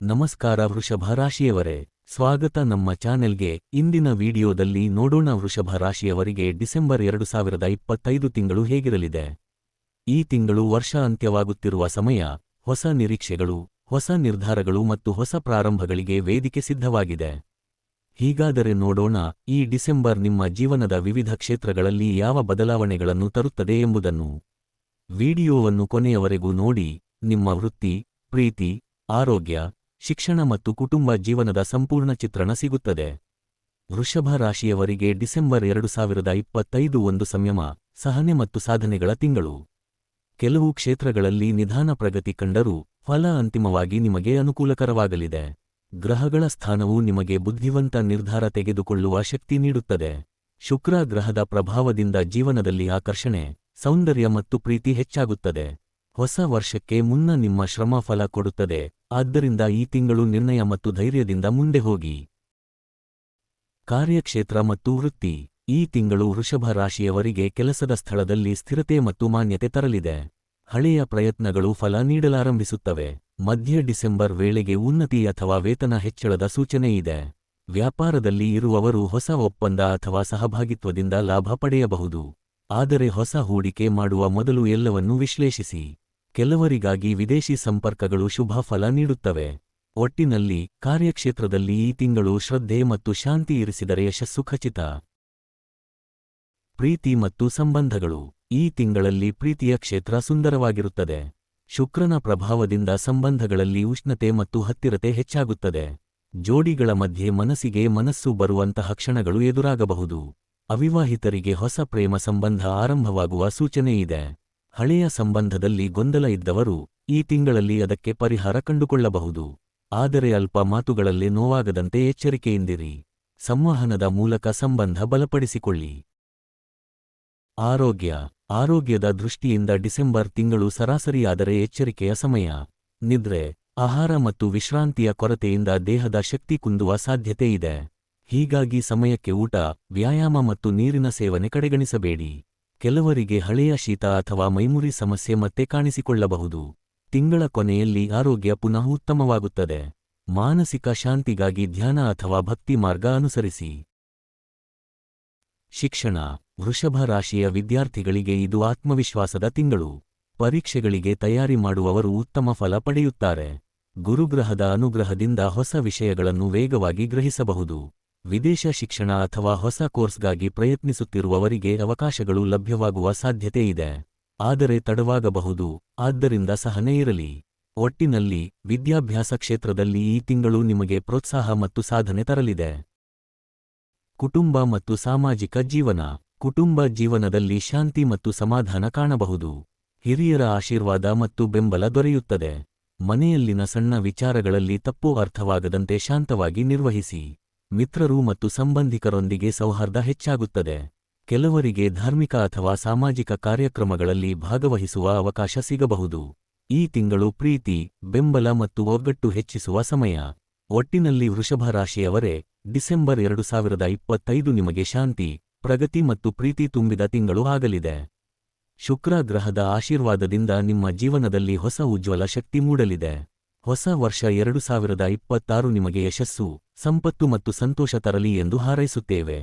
ನಮಸ್ಕಾರ ವೃಷಭ ರಾಶಿಯವರೇ. ಸ್ವಾಗತ ನಮ್ಮ ಚಾನೆಲ್ಗೆ. ಇಂದಿನ ವಿಡಿಯೋದಲ್ಲಿ ನೋಡೋಣ ವೃಷಭ ರಾಶಿಯವರಿಗೆ ಡಿಸೆಂಬರ್ ಎರಡು ಸಾವಿರದ ಇಪ್ಪತ್ತೈದು ತಿಂಗಳು ಹೇಗಿರಲಿದೆ? ಈ ತಿಂಗಳು ವರ್ಷ ಅಂತ್ಯವಾಗುತ್ತಿರುವ ಸಮಯ, ಹೊಸ ನಿರೀಕ್ಷೆಗಳು, ಹೊಸ ನಿರ್ಧಾರಗಳು ಮತ್ತು ಹೊಸ ಪ್ರಾರಂಭಗಳಿಗೆ ವೇದಿಕೆ ಸಿದ್ಧವಾಗಿದೆ. ಹೀಗಾದರೆ ನೋಡೋಣ, ಈ ಡಿಸೆಂಬರ್ ನಿಮ್ಮ ಜೀವನದ ವಿವಿಧ ಕ್ಷೇತ್ರಗಳಲ್ಲಿ ಯಾವ ಬದಲಾವಣೆಗಳನ್ನು ತರುತ್ತದೆ ಎಂಬುದನ್ನು. ವಿಡಿಯೋವನ್ನು ಕೊನೆಯವರೆಗೂ ನೋಡಿ, ನಿಮ್ಮ ವೃತ್ತಿ, ಪ್ರೀತಿ, ಆರೋಗ್ಯ ಶಿಕ್ಷಣ ಮತ್ತು ಕುಟುಂಬ ಜೀವನದ ಸಂಪೂರ್ಣ ಚಿತ್ರಣ ಸಿಗುತ್ತದೆ. ವೃಷಭ ರಾಶಿಯವರಿಗೆ ಡಿಸೆಂಬರ್ ಎರಡು ಸಾವಿರದ ಇಪ್ಪತ್ತೈದು ಒಂದು ಸಂಯಮ, ಸಹನೆ ಮತ್ತು ಸಾಧನೆಗಳ ತಿಂಗಳು. ಕೆಲವು ಕ್ಷೇತ್ರಗಳಲ್ಲಿ ನಿಧಾನ ಪ್ರಗತಿ ಕಂಡರೂ ಫಲ ಅಂತಿಮವಾಗಿ ನಿಮಗೆ ಅನುಕೂಲಕರವಾಗಲಿದೆ. ಗ್ರಹಗಳ ಸ್ಥಾನವು ನಿಮಗೆ ಬುದ್ಧಿವಂತ ನಿರ್ಧಾರ ತೆಗೆದುಕೊಳ್ಳುವ ಶಕ್ತಿ ನೀಡುತ್ತದೆ. ಶುಕ್ರ ಗ್ರಹದ ಪ್ರಭಾವದಿಂದ ಜೀವನದಲ್ಲಿ ಆಕರ್ಷಣೆ, ಸೌಂದರ್ಯ ಮತ್ತು ಪ್ರೀತಿ ಹೆಚ್ಚಾಗುತ್ತದೆ. ಹೊಸ ವರ್ಷಕ್ಕೆ ಮುನ್ನ ನಿಮ್ಮ ಶ್ರಮ ಫಲ ಕೊಡುತ್ತದೆ. ಆದ್ದರಿಂದ ಈ ತಿಂಗಳು ನಿರ್ಣಯ ಮತ್ತು ಧೈರ್ಯದಿಂದ ಮುಂದೆ ಹೋಗಿ. ಕಾರ್ಯಕ್ಷೇತ್ರ ಮತ್ತು ವೃತ್ತಿ. ಈ ತಿಂಗಳು ವೃಷಭ ರಾಶಿಯವರಿಗೆ ಕೆಲಸದ ಸ್ಥಳದಲ್ಲಿ ಸ್ಥಿರತೆ ಮತ್ತು ಮಾನ್ಯತೆ ತರಲಿದೆ. ಹಳೆಯ ಪ್ರಯತ್ನಗಳು ಫಲ ನೀಡಲಾರಂಭಿಸುತ್ತವೆ. ಮಧ್ಯ ಡಿಸೆಂಬರ್ ವೇಳೆಗೆ ಉನ್ನತಿ ಅಥವಾ ವೇತನ ಹೆಚ್ಚಳದ ಸೂಚನೆ ಇದೆ. ವ್ಯಾಪಾರದಲ್ಲಿ ಇರುವವರು ಹೊಸ ಒಪ್ಪಂದ ಅಥವಾ ಸಹಭಾಗಿತ್ವದಿಂದ ಲಾಭ ಪಡೆಯಬಹುದು. ಆದರೆ ಹೊಸ ಹೂಡಿಕೆ ಮಾಡುವ ಮೊದಲು ಎಲ್ಲವನ್ನೂ ವಿಶ್ಲೇಷಿಸಿ. ಕೆಲವರಿಗಾಗಿ ವಿದೇಶಿ ಸಂಪರ್ಕಗಳು ಶುಭ ಫಲ ನೀಡುತ್ತವೆ. ಒಟ್ಟಿನಲ್ಲಿ ಕಾರ್ಯಕ್ಷೇತ್ರದಲ್ಲಿ ಈ ತಿಂಗಳು ಶ್ರದ್ಧೆ ಮತ್ತು ಶಾಂತಿ ಇರಿಸಿದರೆ ಯಶಸ್ಸು ಖಚಿತ. ಪ್ರೀತಿ ಮತ್ತು ಸಂಬಂಧಗಳು. ಈ ತಿಂಗಳಲ್ಲಿ ಪ್ರೀತಿಯ ಕ್ಷೇತ್ರ ಸುಂದರವಾಗಿರುತ್ತದೆ. ಶುಕ್ರನ ಪ್ರಭಾವದಿಂದ ಸಂಬಂಧಗಳಲ್ಲಿ ಉಷ್ಣತೆ ಮತ್ತು ಹತ್ತಿರತೆ ಹೆಚ್ಚಾಗುತ್ತದೆ. ಜೋಡಿಗಳ ಮಧ್ಯೆ ಮನಸ್ಸಿಗೆ ಮನಸ್ಸು ಬರುವಂತಹ ಕ್ಷಣಗಳು ಎದುರಾಗಬಹುದು. ಅವಿವಾಹಿತರಿಗೆ ಹೊಸ ಪ್ರೇಮ ಸಂಬಂಧ ಆರಂಭವಾಗುವ ಸೂಚನೆಯಿದೆ. ಹಳೆಯ ಸಂಬಂಧದಲ್ಲಿ ಗೊಂದಲ ಇದ್ದವರು ಈ ತಿಂಗಳಲ್ಲಿ ಅದಕ್ಕೆ ಪರಿಹಾರ ಕಂಡುಕೊಳ್ಳಬಹುದು. ಆದರೆ ಅಲ್ಪ ಮಾತುಗಳಲ್ಲಿ ನೋವಾಗದಂತೆ ಎಚ್ಚರಿಕೆಯಿಂದಿರಿ. ಸಂವಹನದ ಮೂಲಕ ಸಂಬಂಧ ಬಲಪಡಿಸಿಕೊಳ್ಳಿ. ಆರೋಗ್ಯ. ಆರೋಗ್ಯದ ದೃಷ್ಟಿಯಿಂದ ಡಿಸೆಂಬರ್ ತಿಂಗಳು ಸರಾಸರಿಯಾದರೆ ಎಚ್ಚರಿಕೆಯ ಸಮಯ. ನಿದ್ರೆ. ಆಹಾರ ಮತ್ತು ವಿಶ್ರಾಂತಿಯ ಕೊರತೆಯಿಂದ ದೇಹದ ಶಕ್ತಿ ಕುಂದುವ ಸಾಧ್ಯತೆ ಇದೆ. ಹೀಗಾಗಿ ಸಮಯಕ್ಕೆ ಊಟ, ವ್ಯಾಯಾಮ ಮತ್ತು ನೀರಿನ ಸೇವನೆ ಕಡೆಗಣಿಸಬೇಡಿ. ಕೆಲವರಿಗೆ ಹಳೆಯ ಶೀತ ಅಥವಾ ಮೈಮುರಿ ಸಮಸ್ಯೆ ಮತ್ತೆ ಕಾಣಿಸಿಕೊಳ್ಳಬಹುದು. ತಿಂಗಳ ಕೊನೆಯಲ್ಲಿ ಆರೋಗ್ಯ ಪುನಃ ಉತ್ತಮವಾಗುತ್ತದೆ. ಮಾನಸಿಕ ಶಾಂತಿಗಾಗಿ ಧ್ಯಾನ ಅಥವಾ ಭಕ್ತಿ ಮಾರ್ಗ ಅನುಸರಿಸಿ. ಶಿಕ್ಷಣ. ವೃಷಭ ರಾಶಿಯ ವಿದ್ಯಾರ್ಥಿಗಳಿಗೆ ಇದು ಆತ್ಮವಿಶ್ವಾಸದ ತಿಂಗಳು. ಪರೀಕ್ಷೆಗಳಿಗೆ ತಯಾರಿ ಮಾಡುವವರು ಉತ್ತಮ ಫಲ ಪಡೆಯುತ್ತಾರೆ. ಗುರುಗ್ರಹದ ಅನುಗ್ರಹದಿಂದ ಹೊಸ ವಿಷಯಗಳನ್ನು ವೇಗವಾಗಿ ಗ್ರಹಿಸಬಹುದು. ವಿದೇಶ ಶಿಕ್ಷಣ ಅಥವಾ ಹೊಸ ಕೋರ್ಸ್ಗಾಗಿ ಪ್ರಯತ್ನಿಸುತ್ತಿರುವವರಿಗೆ ಅವಕಾಶಗಳು ಲಭ್ಯವಾಗುವ ಸಾಧ್ಯತೆ ಇದೆ. ಆದರೆ ತಡವಾಗಬಹುದು. ಆದ್ದರಿಂದ ಸಹನೆ ಇರಲಿ. ಒಟ್ಟಿನಲ್ಲಿ ವಿದ್ಯಾಭ್ಯಾಸ ಕ್ಷೇತ್ರದಲ್ಲಿ ಈ ತಿಂಗಳು ನಿಮಗೆ ಪ್ರೋತ್ಸಾಹ ಮತ್ತು ಸಾಧನೆ ತರಲಿದೆ. ಕುಟುಂಬ ಮತ್ತು ಸಾಮಾಜಿಕ ಜೀವನ. ಕುಟುಂಬ ಜೀವನದಲ್ಲಿ ಶಾಂತಿ ಮತ್ತು ಸಮಾಧಾನ ಕಾಣಬಹುದು. ಹಿರಿಯರ ಆಶೀರ್ವಾದ ಮತ್ತು ಬೆಂಬಲ ದೊರೆಯುತ್ತದೆ. ಮನೆಯಲ್ಲಿನ ಸಣ್ಣ ವಿಚಾರಗಳಲ್ಲಿ ತಪ್ಪು ಅರ್ಥವಾಗದಂತೆ ಶಾಂತವಾಗಿ ನಿರ್ವಹಿಸಿ. ಮಿತ್ರರು ಮತ್ತು ಸಂಬಂಧಿಕರೊಂದಿಗೆ ಸೌಹಾರ್ದ ಹೆಚ್ಚಾಗುತ್ತದೆ. ಕೆಲವರಿಗೆ ಧಾರ್ಮಿಕ ಅಥವಾ ಸಾಮಾಜಿಕ ಕಾರ್ಯಕ್ರಮಗಳಲ್ಲಿ ಭಾಗವಹಿಸುವ ಅವಕಾಶ ಸಿಗಬಹುದು. ಈ ತಿಂಗಳು ಪ್ರೀತಿ, ಬೆಂಬಲ ಮತ್ತು ಒಗ್ಗಟ್ಟು ಹೆಚ್ಚಿಸುವ ಸಮಯ. ಒಟ್ಟಿನಲ್ಲಿ ವೃಷಭ ರಾಶಿಯವರೇ, ಡಿಸೆಂಬರ್ ಎರಡು ಸಾವಿರದ ಇಪ್ಪತ್ತೈದು ನಿಮಗೆ ಶಾಂತಿ, ಪ್ರಗತಿ ಮತ್ತು ಪ್ರೀತಿ ತುಂಬಿದ ತಿಂಗಳು ಆಗಲಿದೆ. ಶುಕ್ರ ಗ್ರಹದ ಆಶೀರ್ವಾದದಿಂದ ನಿಮ್ಮ ಜೀವನದಲ್ಲಿ ಹೊಸ ಉಜ್ವಲ ಶಕ್ತಿ ಮೂಡಲಿದೆ. ಹೊಸ ವರ್ಷ ಎರಡು ಸಾವಿರದ ಇಪ್ಪತ್ತಾರು ನಿಮಗೆ ಯಶಸ್ಸು ಸಂಪತ್ತು ಮತ್ತು ಸಂತೋಷ ತರಲಿ ಎಂದು ಹಾರೈಸುತ್ತೇವೆ.